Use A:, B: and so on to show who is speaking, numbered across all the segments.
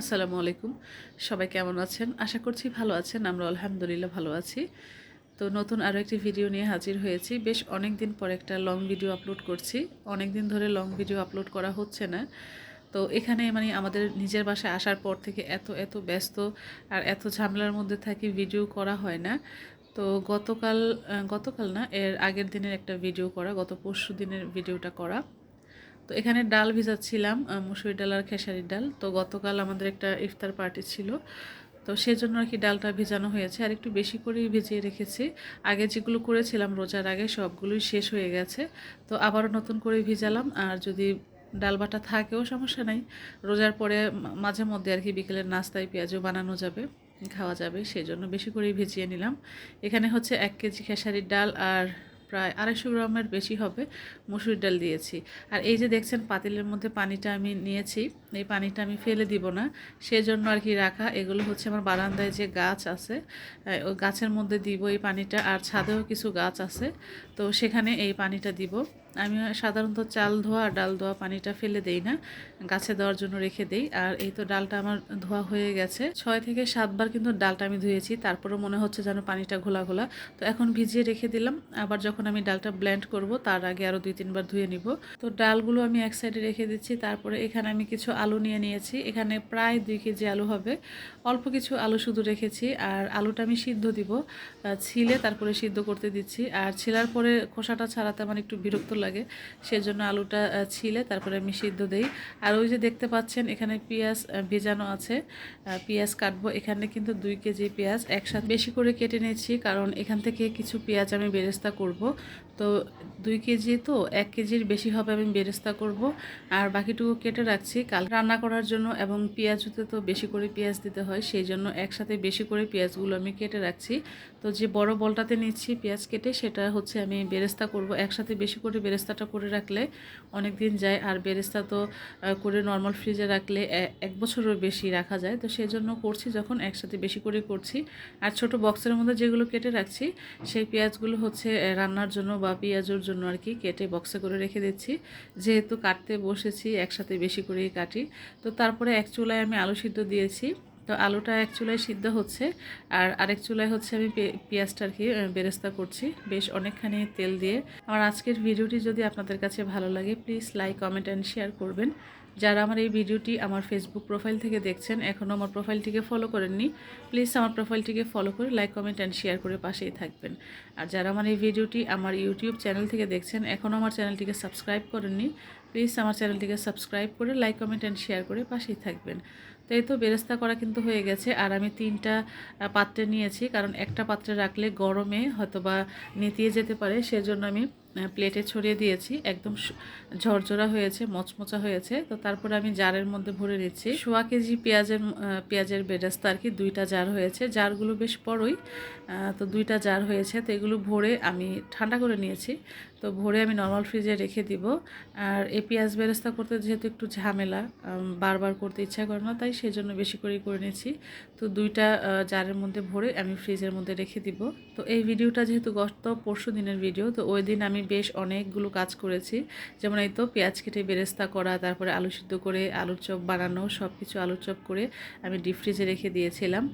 A: আসসালামু আলাইকুম। সবাই কেমন আছেন? আশা করছি ভালো আছেন আমরা আলহামদুলিল্লাহ ভালো আছি। তো নতুন আরও একটি ভিডিও নিয়ে হাজির হয়েছি। বেশ অনেক দিন পর একটা লং ভিডিও আপলোড করছি। অনেক দিন ধরে লং ভিডিও আপলোড করা হচ্ছে না। তো এখানে মানে আমাদের নিজের বাসায় আসার পর থেকে এত এত ব্যস্ত আর এত ঝামেলার মধ্যে থাকি ভিডিও করা হয় না। তো গতকাল গতকাল না, এর আগের দিনের একটা ভিডিও করা, গত পরশু দিনের ভিডিওটা করা। তো এখানে ডাল ভিজাচ্ছিলাম মুসুরি ডাল আর খেসারির ডাল। তো গতকাল আমাদের একটা ইফতার পার্টি ছিল, তো সেজন্য আর কি ডালটা ভেজানো হয়েছে। আর একটু বেশি করেই ভিজিয়ে রেখেছি। আগে যেগুলো করেছিলাম রোজার আগে সবগুলোই শেষ হয়ে গেছে। তো আবারও নতুন করে ভিজালাম। আর যদি ডাল বাটা থাকেও সমস্যা নাই। রোজার পরে মাঝে মধ্যে আর কি বিকেলের নাস্তায় পেঁয়াজও বানানো যাবে, খাওয়া যাবে সেই জন্য বেশি করেই ভিজিয়ে নিলাম। এখানে হচ্ছে এক কেজি খেসারির ডাল আর প্রায় আড়াইশো গ্রামের বেশি হবে, মুসুর ডাল দিয়েছি। আর এই যে দেখছেন পাতিলের মধ্যে পানিটা আমি নিয়েছি, এই পানিটা আমি ফেলে দিব না। সেজন্য আর কি রাখা, এগুলো হচ্ছে আমার বারান্দায় যে গাছ আছে ওই গাছের মধ্যে দিব এই পানিটা, আর ছাদেও কিছু গাছ আছে, তো সেখানে এই পানিটা দিব। আমি সাধারণত চাল ধোয়া ডাল ধোয়া পানিটা ফেলে দেই না, গাছে দেওয়ার জন্য রেখে দেই। আর এই তো ডালটা আমার ধোয়া হয়ে গেছে। ছয় থেকে সাতবার কিন্তু ডালটা আমি ধুয়েছি, তারপরেও মনে হচ্ছে যেন পানিটা ঘোলা ঘোলা। তো এখন ভিজিয়ে রেখে দিলাম, আবার যখন আমি ডালটা ব্লেন্ড করব, তার আগে আরও দুই তিনবার ধুয়ে নিব। তো ডালগুলো আমি এক সাইডে রেখে দিচ্ছি, তারপরে এখানে আমি কিছু আলু নিয়ে নিয়েছি। এখানে প্রায় দুই কেজি আলু হবে। অল্প কিছু আলু শুধু রেখেছি, আর আলুটা আমি সিদ্ধ দিব ছিলে তারপরে সিদ্ধ করতে দিচ্ছি। আর ছিলার পরে খোসাটা ছাড়াতে আমার একটু বিরক্ত লাগে। সেজন্য আলুটা ছিলে, তারপরে আমি সিদ্ধ দেই। আর ওই যে দেখতে পাচ্ছেন, এখানে পেঁয়াজ ভেজানো আছে। পেঁয়াজ কাটবো। এখানে কিন্তু দুই কেজি পেঁয়াজ একসাথে বেশি করে কেটে নিয়েছি, কারণ এখান থেকে কিছু পেঁয়াজ আমি বেরেস্তা করব। তো দুই কেজি তো, এক কেজির বেশি হবে আমি বেরেস্তা করব। আর বাকিটুকু কেটে রাখছি। কাল রান্না করার জন্য এবং পেঁয়াজুতে তো বেশি করে পেঁয়াজ দিতে হয় সেই জন্য একসাথে বেশি করে পেঁয়াজগুলো আমি কেটে রাখছি। তো যে বড় বলটাতে নিচ্ছি পেঁয়াজ কেটে, সেটা হচ্ছে আমি বেরেস্তা করব। একসাথে বেশি করে বেরেস্তাটা করে রাখলে অনেক দিন যায়। আর বেরেস্তা তো করে নর্মাল ফ্রিজে রাখলে এক বছরের বেশি রাখা যায়। তো সেই জন্য করছি যখন একসাথে বেশি করে করছি। আর ছোট বক্সের মধ্যে যেগুলো কেটে রাখছি, সেই পেঁয়াজগুলো হচ্ছে রান্নার জন্য বা পেঁয়াজের জন্য আর কি কেটে বক্সে করে রেখে দিচ্ছি। যেহেতু কাটতে বসেছি, একসাথে বেশি করেই কাটি। তো তারপরে এক চুলায় আমি আলু সিদ্ধ দিয়েছি। তো আলুটা এক চুলায় সিদ্ধ হচ্ছে, আর আরেক চুলায় হচ্ছে আমি পেঁয়াজটা আর কি বেরেস্তা করছি। বেশ অনেকখানি তেল দিয়ে। আমার আজকের ভিডিওটি যদি আপনাদের কাছে ভালো লাগে please like comment and share করবেন। যারা আমার এই ভিডিওটি আমার ফেসবুক প্রোফাইল থেকে দেখছেন এখনও আমার প্রোফাইলটিকে ফলো করেননি প্লিজ আমার প্রোফাইলটিকে ফলো করে লাইক কমেন্ট অ্যান্ড শেয়ার করে পাশেই থাকবেন। আর যারা আমার এই ভিডিওটি আমার ইউটিউব চ্যানেল থেকে দেখছেন এখনও আমার চ্যানেলটিকে সাবস্ক্রাইব করেননি প্লিজ আমার চ্যানেলটিকে সাবস্ক্রাইব করে লাইক কমেন্ট অ্যান্ড শেয়ার করে পাশেই থাকবেন। তো এই তো বেরেস্তা করা কিন্তু হয়ে গেছে। আর আমি তিনটা পাত্রে নিয়েছি। কারণ একটা পাত্রে রাখলে গরমে হয়তো বা নেতিয়ে যেতে পারে। সেজন্য আমি প্লেটে ছড়িয়ে দিয়েছি। একদম ঝরঝরা হয়েছে, মচমচা হয়েছে। তো তারপরে আমি জারের মধ্যে ভরে নিচ্ছি। সোয়া কেজি পেঁয়াজের পেঁয়াজের বেরেস্তা আর কি, দুইটা জার হয়েছে। জারগুলো বেশ বড়ই তো দুইটা জার হয়েছে। তো এগুলো ভরে আমি ঠান্ডা করে নিয়েছি। তো ভরে আমি নর্মাল ফ্রিজে রেখে দিব। আর এই পেঁয়াজ বেরেস্তা করতে যেহেতু একটু ঝামেলা বারবার করতে ইচ্ছা করে না, তাই সেজন্য বেশি করেই করে নিয়েছি। তো দুইটা জারের মধ্যে ভরে আমি ফ্রিজের মধ্যে রেখে দিব। তো এই ভিডিওটা যেহেতু গত পরশু দিনের ভিডিও তো ওই দিন আমি বেশ অনেকগুলো কাজ করেছি। যেমন এই তো পেঁয়াজ কেটে বেরেস্তা করা, তারপরে আলু সিদ্ধ করে আলুর চপ বানানো সব কিছু আলুর চপ করে আমি ডিপ ফ্রিজে রেখে দিয়েছিলাম।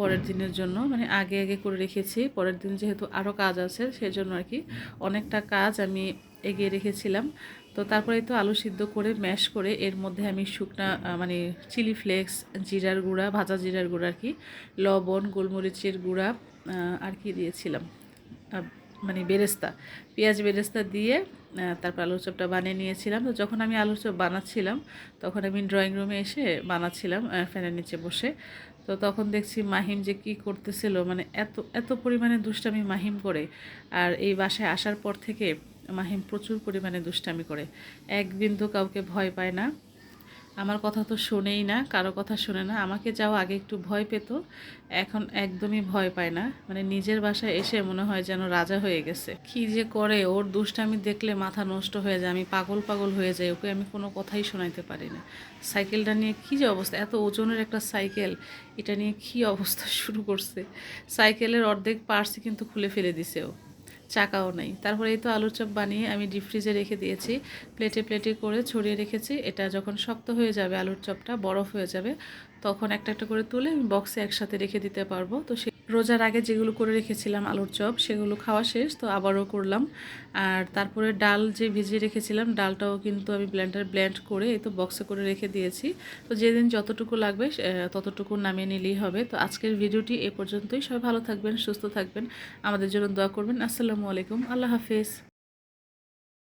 A: পরের দিনের জন্য মানে আগে আগে করে রেখেছি। পরের দিন যেহেতু আরও কাজ আছে, সেজন্য আর কি অনেকটা কাজ আমি এগিয়ে রেখেছিলাম। তো তারপরে তো আলু সিদ্ধ করে ম্যাশ করে, এর মধ্যে আমি শুকনা মানে চিলি ফ্লেক্স জিরার গুঁড়া, ভাজা জিরার গুঁড়া আর কি, লবণ, গোলমরিচের গুঁড়া আর কি দিয়েছিলাম। মানে বেরেস্তা, পেঁয়াজ বেরেস্তা দিয়ে তারপর আলুর চপটা বানিয়ে নিয়েছিলাম। তো যখন আমি আলুর চপ বানাচ্ছিলাম, তখন আমি ড্রয়িং রুমে এসে বানাচ্ছিলাম ফ্যানের নিচে বসে। তো তখন দেখছি মাহিম যে কি করতেছিল মানে এত এত পরিমাণে দুষ্টামি মাহিম করে। আর এই বাসায় আসার পর থেকে মাহিম প্রচুর পরিমাণে দুষ্টামি করে। এক বিন্দু কাউকে ভয় পায় না। আমার কথা তো শোনেই না, কারও কথা শোনে না। আমাকে যাও, আগে একটু ভয় পেত। এখন একদমই ভয় পায় না। মানে নিজের বাসায় এসে মনে হয় যেন রাজা হয়ে গেছে। কি যে করে, ওর দুষ্টামি দেখলে মাথা নষ্ট হয়ে যায়। আমি পাগল পাগল হয়ে যাই, ওকে আমি কোনো কথাই শোনাইতে পারি না। সাইকেলটা নিয়ে কী যে অবস্থা, এত ওজনের একটা সাইকেল, এটা নিয়ে কী অবস্থা শুরু করছে? সাইকেলের অর্ধেক পার্সই কিন্তু খুলে ফেলে দিছে ও। চাকাও নেই। তারপরে এই তো আলুর চপ বানিয়ে আমি ডিপ ফ্রিজে রেখে দিয়েছি। প্লেটে প্লেটে করে ছড়িয়ে রেখেছি। এটা যখন শক্ত হয়ে যাবে, আলুর চপটা বরফ হয়ে যাবে, তখন একটা একটা করে তুলে আমি বক্সে একসাথে রেখে দিতে পারব। তো সে রোজার আগে যেগুলো করে রেখেছিলাম আলুর চপ, সেগুলো খাওয়া শেষ, তো আবারও করলাম। আর তারপরে ডাল যে ভিজিয়ে রেখেছিলাম, ডালটাও কিন্তু আমি ব্লেন্ডার ব্ল্যান্ড করে এই তো বক্সে করে রেখে দিয়েছি। তো যেদিন যতটুকু লাগবে ততটুকু নামিয়ে নিলেই হবে। তো আজকের ভিডিওটি এ পর্যন্তই। সবাই ভালো থাকবেন, সুস্থ থাকবেন। আমাদের জন্য দোয়া করবেন। আসসালামু আলাইকুম। আল্লাহ হাফেজ।